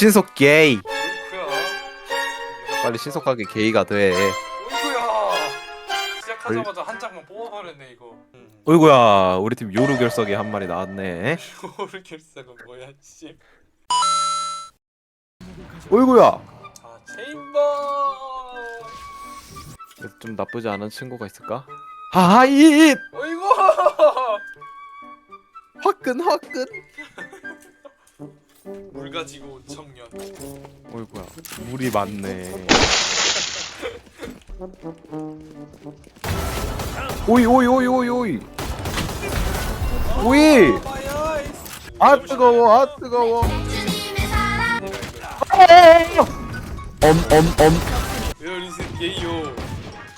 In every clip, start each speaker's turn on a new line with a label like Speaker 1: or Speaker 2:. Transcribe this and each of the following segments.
Speaker 1: 신속 게이. 빨리 신속하게 게이가 돼.
Speaker 2: 시작하자마자 한 장만 뽑아버렸네 이거. 음.
Speaker 1: 어이구야 우리 팀 요루 결석이 한 마리 나왔네.
Speaker 2: 요르 결사가 뭐야 씨.
Speaker 1: 어이구야.
Speaker 2: 자 체인버!
Speaker 1: 좀 나쁘지 않은 친구가 있을까? 하하잇!
Speaker 2: 어이구!
Speaker 1: 화끈 화끈
Speaker 2: 물 가지고 온 청년.
Speaker 1: 어이구야. 물이 많네. 오이 오이 오이 오이 오이. 오이. 아 뜨거워 아 뜨거워. 엄엄엄.
Speaker 2: 웨어리슨 게이요?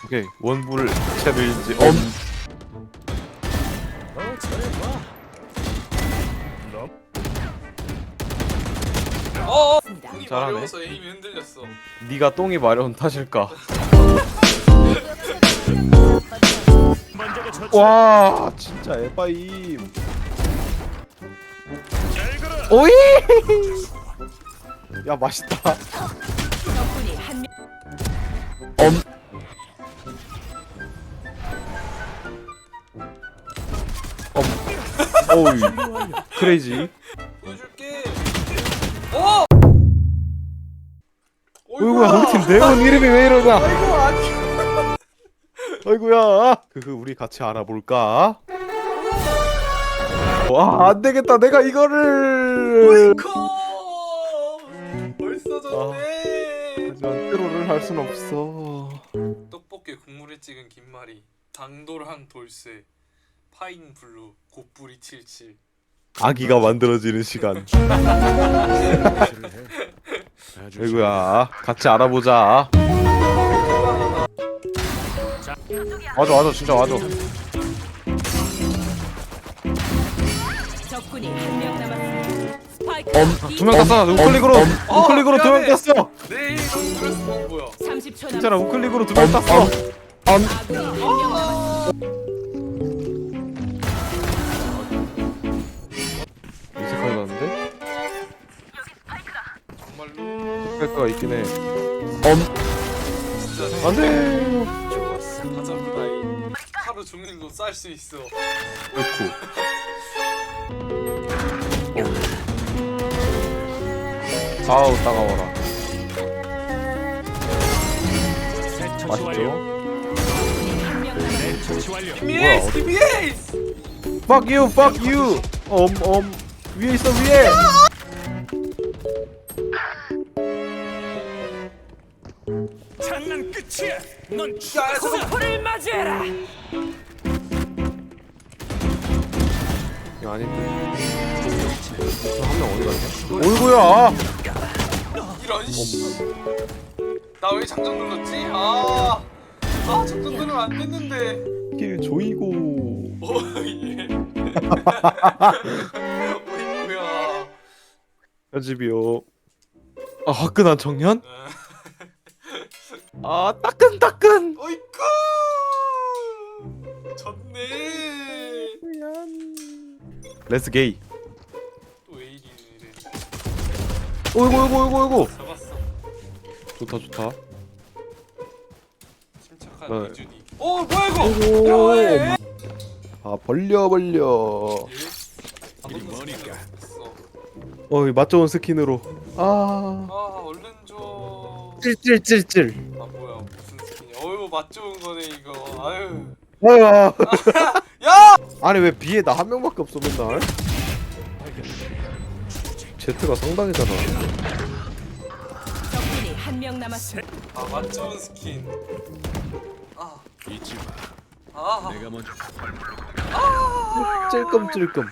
Speaker 1: 오케이. 원불 채밀지 엄 잘하네.
Speaker 2: 마려워서 에임이 흔들렸어.
Speaker 1: 네가 똥이 마려운 탓일까? 와 진짜 에바임. 오이! 야 맛있다.
Speaker 3: 적군이 한 명.
Speaker 1: 엄. 엄. 어이 크레이지 어이구야 우리 팀 네온 이름이 왜 이러냐?
Speaker 2: 아이고 아니
Speaker 1: 아이구야. 그그 우리 같이 알아볼까? 와 안되겠다. 내가 이거를.
Speaker 2: 커 벌써 졌네.
Speaker 1: 하지만 트롤을 할 순 없어.
Speaker 2: 떡볶이 국물에 찍은 김말이 당돌한 돌쇠 파인 블루 곱뿌리 칠칠.
Speaker 1: 아기가 만들어지는 시간 아이구야 같이 알아보자 와줘 와줘 진짜 와줘
Speaker 3: 적군이 한 명 남았습니다. 스파이크
Speaker 1: 두 명 땄어 우클릭으로 우클릭으로 두 명. 땄어
Speaker 2: 내일 너무 그랬어 어, 뭐야
Speaker 3: 30초
Speaker 1: 진짜라
Speaker 3: 남았습니다.
Speaker 1: 우클릭으로 두 명 땄어
Speaker 3: 아군이 한명 남았습니다.
Speaker 1: 뺄거가 있긴 해
Speaker 2: 진짜
Speaker 1: 안돼
Speaker 2: 가자부다이 하루 종일로 쌀수 있어
Speaker 1: 아이쿠 아우 따가워라 맛있죠?
Speaker 3: 남았습니다.
Speaker 2: TBS TBS
Speaker 1: Fuck you, fuck you. 엄, 엄. 위에 있어 위에.
Speaker 4: 끝이야.
Speaker 2: 넌야 잠깐
Speaker 3: 공포를 맞이해라.
Speaker 1: 이거 아닌데. 한명 어디 갔냐? 어이구야.
Speaker 2: 이런 씨 나 왜 장전 눌렀지? 아, 아 장전 누르면 안 됐는데
Speaker 1: 길 조이고.
Speaker 2: 어 예 어이구야
Speaker 1: 여집이요. 아 화끈한 청년? 아 따끈따끈.
Speaker 2: 어이쿠 졌네
Speaker 1: 레스 게이.
Speaker 2: 이리래
Speaker 1: 어이구 어이구 어이구 어이구.
Speaker 2: 잡았어
Speaker 1: 좋다 좋다.
Speaker 2: 침착한
Speaker 1: 네.
Speaker 2: 이준이 어 뭐야 이거
Speaker 1: 어이구.
Speaker 2: 야,
Speaker 1: 아 벌려 벌려.
Speaker 2: 예?
Speaker 4: 뭐니까.
Speaker 2: 있어.
Speaker 1: 어이 맛 좋은 스킨으로. 아.
Speaker 2: 아 얼른 줘.
Speaker 1: 찔찔찔찔.
Speaker 2: 아 뭐야 무슨 스킨이야? 어이구 맛 좋은 거네 이거. 아유.
Speaker 1: 아.
Speaker 2: 야!
Speaker 1: 아니 왜 비에 나 한 명밖에 없어 맨날? 제트가 상당히잖아.
Speaker 3: 적군이 한 명 남았습니다.
Speaker 2: 아맛 좋은 스킨. 아.
Speaker 4: 잊지 마.
Speaker 2: 아.
Speaker 4: 내가 먼저
Speaker 1: 찔끔찔끔.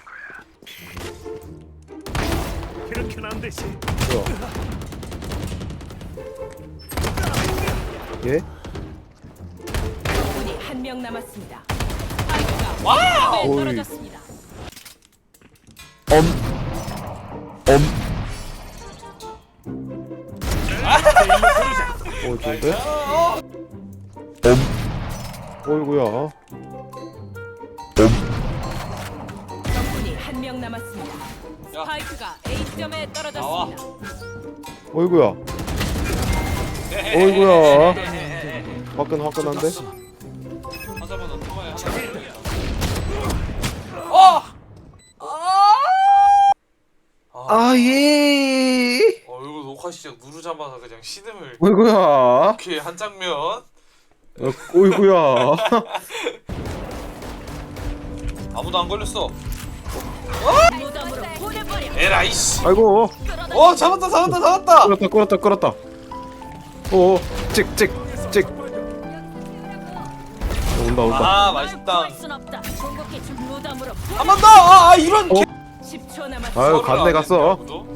Speaker 4: 그렇게는 안 되지.
Speaker 1: 뭐야? 예?
Speaker 3: 적군이 한 명 남았습니다. 스파이크가 와우!
Speaker 1: 어이.
Speaker 3: 떨어졌습니다.
Speaker 1: 엄. 엄. 어 좋은데? 엄. 어이구야.
Speaker 3: 적군이 한 명 남았습니다.
Speaker 2: 야.
Speaker 3: 스파이크가 A점에 떨어졌습니다.
Speaker 1: 어이구야 어이구야 화끈 화끈한데?
Speaker 2: 어! 아!
Speaker 1: 아예
Speaker 2: 어 이거 녹화 시작 누르자마자 그냥 신음을
Speaker 1: 어이구야
Speaker 2: 이렇게 한 장면
Speaker 1: 어, 어이구야
Speaker 2: 아무도 안 걸렸어
Speaker 3: 무덤으로 보내버려.
Speaker 2: 에라이씨
Speaker 1: 아이고
Speaker 2: 어 잡았다 잡았다 잡았다
Speaker 1: 끌었다 끌었다 끌었다 오 찍 찍 찍 온다 온다
Speaker 2: 아 맛있다
Speaker 3: 구할 순 없다. 궁극기 중 무덤으로
Speaker 2: 한번 더! 아, 아 이런
Speaker 1: 어?
Speaker 2: 개
Speaker 3: 10초 남았어.
Speaker 1: 아유 갔네
Speaker 2: 안
Speaker 1: 갔어
Speaker 2: 했네, 아무도?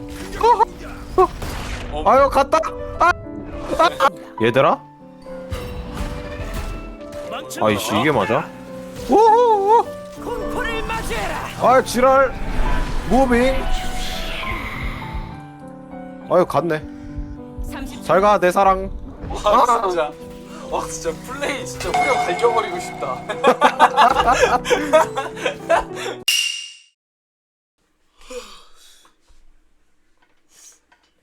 Speaker 1: 아유 갔다 아, 아, 아. 얘들아. 아이씨 이게 맞아?
Speaker 3: 맞이해라.
Speaker 1: 아 지랄 무빙 아유 갔네
Speaker 3: 30초.
Speaker 1: 잘가 내 사랑.
Speaker 2: 와 진짜. 와 진짜 플레이 진짜 후려 갈겨버리고 싶다.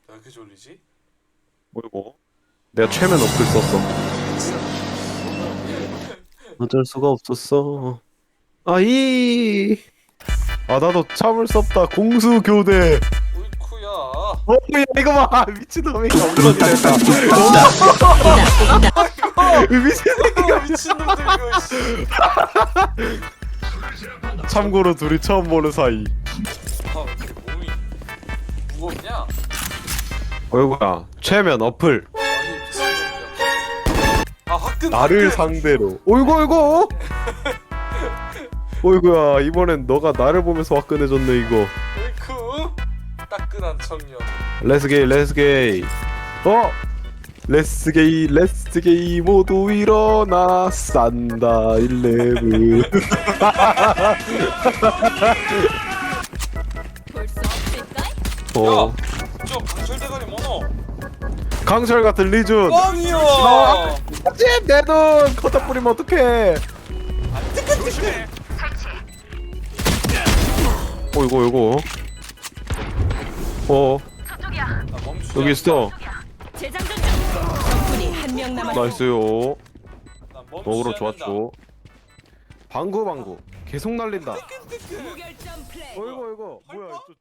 Speaker 2: 왜 이렇게 졸리지?
Speaker 1: 뭐이고 내가 최면 어플 썼어. 어쩔 수가 없었어. 아이. 아 나도 참을 수 없다. 공수 교대.
Speaker 2: 우이쿠야
Speaker 1: 어, 야, 이거 봐. 미친놈이가 엉덩이 됐다. 미친놈이가
Speaker 2: 어, 미친놈들 이거. 씨.
Speaker 1: 참고로 둘이 처음 보는 사이.
Speaker 2: 아, 몸이 무겁냐?
Speaker 1: 어이구야. 최면 어플.
Speaker 2: 아니 미친놈이야 아 화끈
Speaker 1: 나를
Speaker 2: 화끈.
Speaker 1: 상대로. 어이구 어이구. 어이구야 이번엔 너가 나를 보면서 화끈해졌네 이거
Speaker 2: 따끈한 청년.
Speaker 1: 레스게이 레스게이 어? 레스게이 레스게이 모두 일어나 싼다 일레븐
Speaker 3: 볼수 없을까?
Speaker 1: 어
Speaker 2: 저 강철 대가리 뭐노?
Speaker 1: 강철 같은 리준.
Speaker 2: 뻥이요.
Speaker 1: 집 내돈 걷다 뿌리면 어떡해. 어이구 어이구 어.
Speaker 2: 나
Speaker 1: 여기 있어.
Speaker 3: 재장전 중. 적군이 한 명 남았어.
Speaker 1: 나이스요.
Speaker 2: 멈추지
Speaker 1: 먹으러
Speaker 2: 않는다.
Speaker 1: 좋았죠. 방구 방구. 계속 날린다.
Speaker 3: 무결점 플레이.
Speaker 1: 어이구 어이구. 뭐야 저